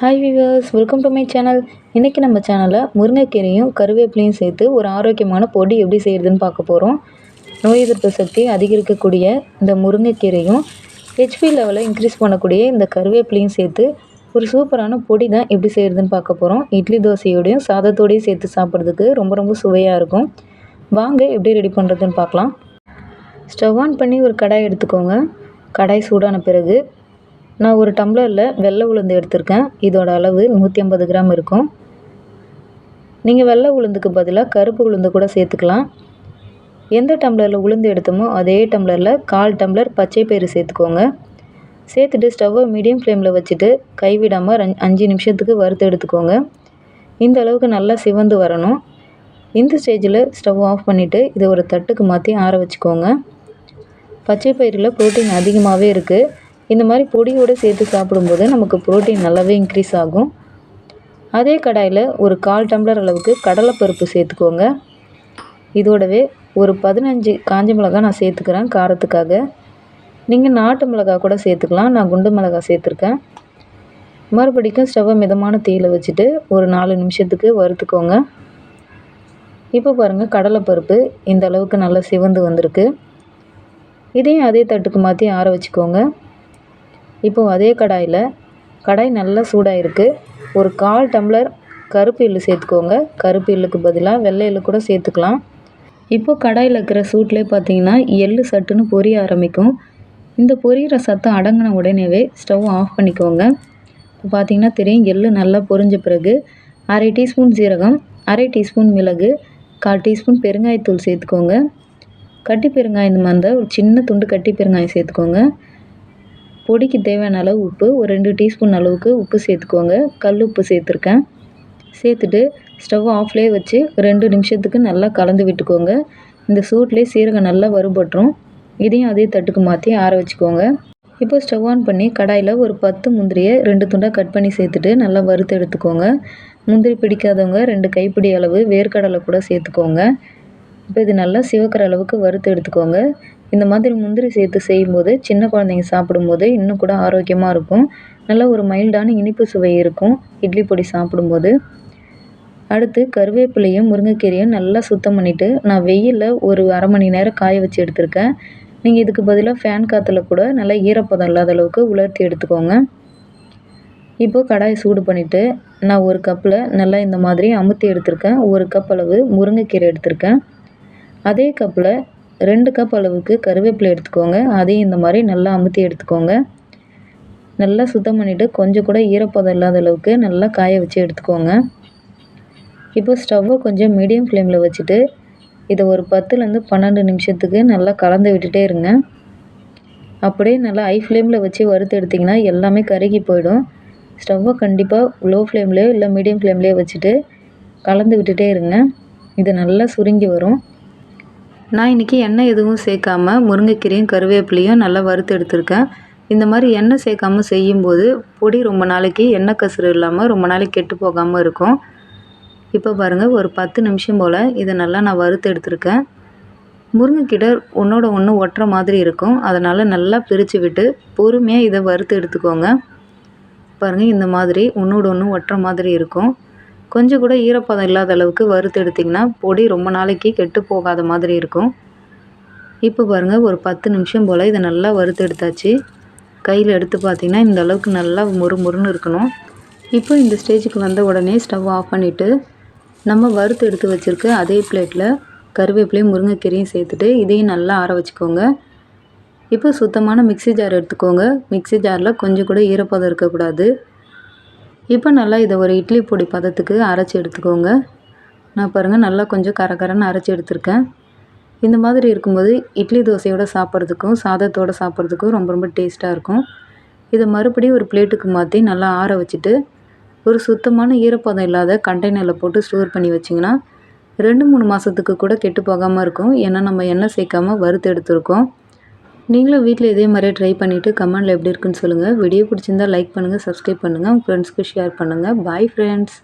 Hi viewers welcome to my channel இன்றைக்கி நம்ம சேனலில் முருங்கைக்கீரையும் கருவேப்பிலையும் சேர்த்து ஒரு ஆரோக்கியமான பொடி எப்படி செய்கிறதுன்னு பார்க்க போகிறோம் நோய் எதிர்ப்பு சக்தி அதிகரிக்கக்கூடிய இந்த முருங்கைக்கீரையும் ஹெச்பி லெவலை இன்க்ரீஸ் பண்ணக்கூடிய இந்த கருவேப்பிலையும் சேர்த்து ஒரு சூப்பரான பொடி தான் எப்படி செய்கிறதுன்னு பார்க்க போகிறோம் இட்லி தோசையோடையும் சாதத்தோடையும் சேர்த்து சாப்பிட்றதுக்கு ரொம்ப ரொம்ப சுவையாக இருக்கும். வாங்க எப்படி ரெடி பண்ணுறதுன்னு பார்க்கலாம். ஸ்டவ் ஆன் பண்ணி ஒரு கடாய் எடுத்துக்கோங்க. கடாய் சூடான பிறகு நான் ஒரு டம்ளரில் வெள்ளை உளுந்து எடுத்திருக்கேன். இதோட அளவு நூற்றி ஐம்பது கிராம் இருக்கும். நீங்கள் வெள்ளை உளுந்துக்கு பதிலாக கருப்பு உளுந்து கூட சேர்த்துக்கலாம். எந்த டம்ளரில் உளுந்து எடுத்தோமோ அதே டம்ளரில் கால் டம்ளர் பச்சை பயிறு சேர்த்துக்கோங்க. சேர்த்துட்டு ஸ்டவ்வை மீடியம் ஃப்ளேமில் வச்சுட்டு கைவிடாமல் அஞ்சு நிமிஷத்துக்கு வறுத்து எடுத்துக்கோங்க. இந்த அளவுக்கு நல்லா சிவந்து வரணும். இந்த ஸ்டேஜில் ஸ்டவ் ஆஃப் பண்ணிவிட்டு இதை ஒரு தட்டுக்கு மாற்றி ஆற வச்சுக்கோங்க. பச்சை பயிரில் ப்ரோட்டீன் அதிகமாகவே இருக்குது இந்த மாதிரி பொடியோடு சேர்த்து சாப்பிடும்போது நமக்கு ப்ரோட்டீன் நல்லாவே இன்க்ரீஸ் ஆகும். அதே கடாயில் ஒரு கால் டம்ளர் அளவுக்கு கடலைப்பருப்பு சேர்த்துக்கோங்க. இதோடவே ஒரு பதினஞ்சு காஞ்ச மிளகாய் நான் சேர்த்துக்கிறேன் காரத்துக்காக. நீங்கள் நாட்டு மிளகாய் கூட சேர்த்துக்கலாம். நான் குண்டு மிளகாய் சேர்த்துருக்கேன். மறுபடிக்கும் ஸ்டவ்வை மிதமான தீயில் வச்சுட்டு ஒரு நாலு நிமிஷத்துக்கு வறுத்துக்கோங்க. இப்போ பாருங்கள் கடலைப்பருப்பு இந்த அளவுக்கு நல்லா சிவந்து வந்திருக்கு. இதையும் அதே தட்டுக்கு மாற்றி ஆற வச்சுக்கோங்க. இப்போது அதே கடாயில் கடாய் நல்லா சூடாக இருக்குது ஒரு கால் டம்ளர் கருப்பு எள்ளு சேர்த்துக்கோங்க. கருப்பு எள்ளுக்கு பதிலாக வெள்ளை எள்ளு கூட சேர்த்துக்கலாம். இப்போது கடாயில் இருக்கிற சூட்லேயே பார்த்தீங்கன்னா எள்ளு சட்டுன்னு பொரிய ஆரம்பிக்கும். இந்த பொரியிற சத்தம் அடங்கின உடனேவே ஸ்டவ் ஆஃப் பண்ணிக்கோங்க. இப்போ பார்த்தீங்கன்னா தெரியும் எள்ளு நல்லா பொரிஞ்ச பிறகு அரை டீஸ்பூன் சீரகம் அரை டீஸ்பூன் மிளகு கால் டீஸ்பூன் பெருங்காயத்தூள் சேர்த்துக்கோங்க. கட்டி பெருங்காயம் மந்த ஒரு சின்ன துண்டு கட்டி பெருங்காயம் சேர்த்துக்கோங்க. பொடிக்கு தேவையான அளவு உப்பு ஒரு ரெண்டு டீஸ்பூன் அளவுக்கு உப்பு சேர்த்துக்கோங்க. கல் உப்பு சேர்த்துருக்கேன். சேர்த்துட்டு ஸ்டவ் ஆஃப்லேயே வச்சு ரெண்டு நிமிஷத்துக்கு நல்லா கலந்து விட்டுக்கோங்க. இந்த சூட்லேயே சீரகம் நல்லா வறுபட்டுரும். இதையும் அதே தட்டுக்கு மாற்றி ஆற வச்சுக்கோங்க. இப்போ ஸ்டவ் ஆன் பண்ணி கடாயில் ஒரு பத்து முந்திரியை ரெண்டு துண்டாக கட் பண்ணி சேர்த்துட்டு நல்லா வறுத்து எடுத்துக்கோங்க. முந்திரி பிடிக்காதவங்க ரெண்டு கைப்பிடி அளவு வேர்க்கடலை கூட சேர்த்துக்கோங்க. இப்போ இது நல்லா சிவக்கிற அளவுக்கு வறுத்து எடுத்துக்கோங்க. இந்த மாதிரி முந்திரி சேர்த்து செய்யும்போது சின்ன குழந்தைங்க சாப்பிடும்போது இன்னும் கூட ஆரோக்கியமாக இருக்கும். நல்ல ஒரு மைல்டான இனிப்பு சுவை இருக்கும். இட்லி பொடி சாப்பிடும்போது. அடுத்து கருவேப்பிலையும் முருங்கைக்கீரையும் நல்லா சுத்தம் பண்ணிவிட்டு நான் வெயிலில் ஒரு அரை மணி நேரம் காய வச்சு எடுத்திருக்கேன். நீங்கள் இதுக்கு பதிலாக ஃபேன் காற்றுல கூட நல்லா ஈரப்பதம் இல்லாத அளவுக்கு உலர்த்தி எடுத்துக்கோங்க. இப்போது கடாயை சூடு பண்ணிவிட்டு நான் ஒரு கப்பில் நல்லா இந்த மாதிரி அமுத்தி எடுத்திருக்கேன். ஒரு கப் அளவு முருங்கைக்கீரை எடுத்திருக்கேன். அதே கப்பில் ரெண்டு கப் அளவுக்கு கருவேப்பிலை எடுத்துக்கோங்க. அதையும் இந்த மாதிரி நல்லா அமுத்தி எடுத்துக்கோங்க. நல்லா சுத்தம் பண்ணிவிட்டு கொஞ்சம் கூட ஈரப்பதம் இல்லாத அளவுக்கு நல்லா காய வச்சு எடுத்துக்கோங்க. இப்போ ஸ்டவ்வை கொஞ்சம் மீடியம் ஃப்ளேமில் வச்சுட்டு இதை ஒரு பத்துலேருந்து பன்னெண்டு நிமிஷத்துக்கு நல்லா கலந்து விட்டுட்டே இருங்க. அப்படியே நல்லா ஹை ஃப்ளேமில் வச்சு வறுத்து எடுத்திங்கன்னா எல்லாமே கருகி போயிடும். ஸ்டவ்வை கண்டிப்பாக லோ ஃப்ளேம்லேயோ இல்லை மீடியம் ஃப்ளேம்லேயோ வச்சுட்டு கலந்து விட்டுட்டே இருங்க. இது நல்லா சுருங்கி வரும். நான் இன்றைக்கி எண்ணெய் எதுவும் சேர்க்காம முருங்கைக்கீரையும் கருவேப்பிலையும் நல்லா வறுத்து எடுத்திருக்கேன். இந்த மாதிரி எண்ணெய் சேர்க்காம செய்யும்போது பொடி ரொம்ப நாளைக்கு எண்ணெய் கசுறு இல்லாமல் ரொம்ப நாளைக்கு கெட்டு போகாமல் இருக்கும். இப்போ பாருங்கள் ஒரு பத்து நிமிஷம் போல் இதை நல்லா நான் வறுத்து எடுத்திருக்கேன். முருங்கைக்கீரை ஒன்றோட ஒன்று ஒட்டுற மாதிரி இருக்கும். அதனால் நல்லா பிரித்து விட்டு பொறுமையாக இதை வறுத்து எடுத்துக்கோங்க. பாருங்கள் இந்த மாதிரி ஒன்றோட ஒன்று ஒட்டுற மாதிரி இருக்கும். கொஞ்சம் கூட ஈரப்பதம் இல்லாத அளவுக்கு வறுத்து எடுத்திங்கன்னா பொடி ரொம்ப நாளைக்கு கெட்டு போகாத மாதிரி இருக்கும். இப்போ பாருங்கள் ஒரு பத்து நிமிஷம் போல் இதை நல்லா வறுத்து எடுத்தாச்சு. கையில் எடுத்து பார்த்திங்கன்னா இந்த அளவுக்கு நல்லா முறு முறுன்னு இருக்கணும். இப்போ இந்த ஸ்டேஜுக்கு வந்த உடனே ஸ்டவ் ஆஃப் பண்ணிவிட்டு நம்ம வறுத்து எடுத்து வச்சுருக்க அதே பிளேட்டில் கருவேப்பிலையும் முருங்கைக்கீரையும் சேர்த்துட்டு இதையும் நல்லா ஆற வச்சுக்கோங்க. இப்போ சுத்தமான மிக்சி ஜார் எடுத்துக்கோங்க. மிக்சி ஜாரில் கொஞ்சம் கூட ஈரப்பதம் இருக்கக்கூடாது. இப்போ நல்லா இதை ஒரு இட்லி பொடி பதத்துக்கு அரைச்சி எடுத்துக்கோங்க. நான் பாருங்கள் நல்லா கொஞ்சம் கரகரன்னு அரைச்சி எடுத்திருக்கேன். இந்த மாதிரி இருக்கும்போது இட்லி தோசையோடு சாப்பிட்றதுக்கும் சாதத்தோடு சாப்பிட்றதுக்கும் ரொம்ப ரொம்ப டேஸ்ட்டாக இருக்கும். இதை மறுபடியும் ஒரு பிளேட்டுக்கு மாற்றி நல்லா ஆற வச்சுட்டு ஒரு சுத்தமான ஈரப்பதம் இல்லாத கண்டெய்னரில் போட்டு ஸ்டோர் பண்ணி வச்சிங்கன்னா ரெண்டு மூணு மாதத்துக்கு கூட கெட்டு போகாமல் இருக்கும். ஏன்னா நம்ம எண்ணெய் சேர்க்காமல் வறுத்து எடுத்துருக்கோம். நீங்களும் வீட்டில் இதே மாதிரியே ட்ரை பண்ணிவிட்டு கமெண்டில் எப்படி இருக்குன்னு சொல்லுங்கள் வீடியோ பிடிச்சிருந்தா லைக் பண்ணுங்கள் சப்ஸ்கிரைப் பண்ணுங்கள் உங்கள் ஃப்ரெண்ட்ஸ்க்கு ஷேர் பண்ணுங்கள் பாய் ஃப்ரெண்ட்ஸ்